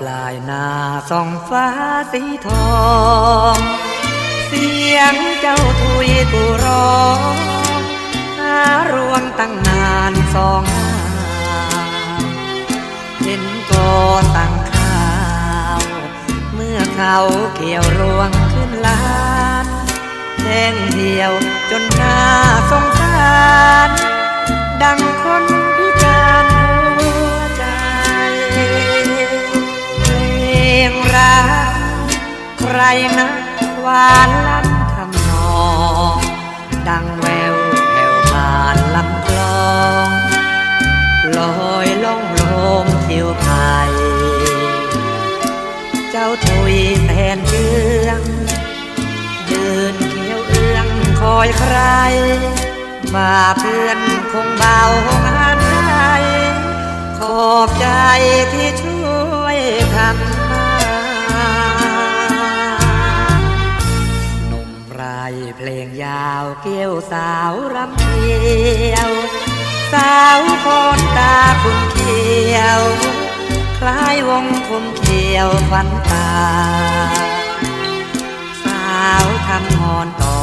ปลายนาส่องฟ้าสีทอง เสียงเจ้าทุยกูร้องหารวงตั้งนานสองหาเห็นก็ตั้งข้าว เมื่อเขาเกี่ยวรวงขึ้นลานแห้งเดียวจนน่าสงสาร ดังคน นะหวานล้ำทำนอง ดังแววแผ่วผ่านลำคลองลอยล่องลมทิวไทยเจ้าทุยแทนเชื่องยืนเขียวเอื้องคอยใครมาเพื่อนคงเบา เกี่ยวสาวรำเกียว สาวคนตาคุณเขียว คล้ายวงคมเขียวฟันตา สาวทำงอนต่อ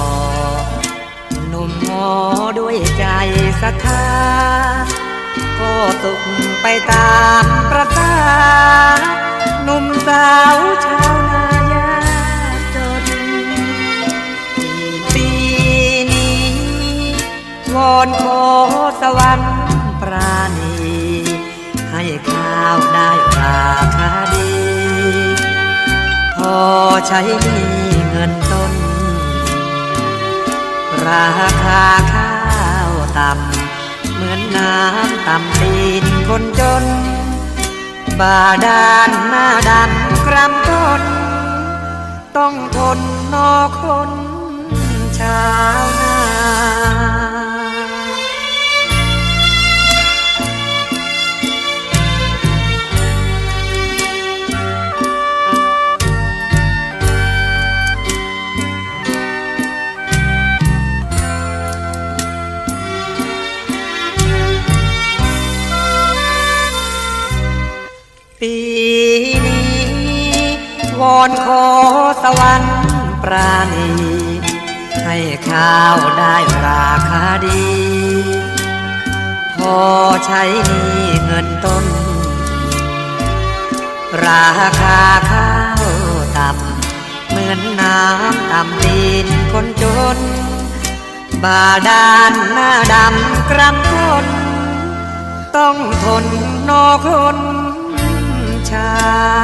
หนุ่มงอด้วยใจศรัทธาก็สุขไปตามประสาหนุ่มสาวชาว อนขอสวรรค์ปราณี ให้ข้าวได้ราคาดี พอใช้ดีเงินต้น ราคาข้าวต่ำ เหมือนน้ำต่ำตีนคนจน บาดาลหน้าดำครำต้น ต้องทนนอคนชา อนขอสวรรค์ปราณี ให้ข้าวได้ราคาดี พอใช้นี้เงินต้น ราคาข้าวต่ำเหมือนน้ำต่ำดินคนจน บาดาลหน้าดำกรำคนต้องทนนอคนชา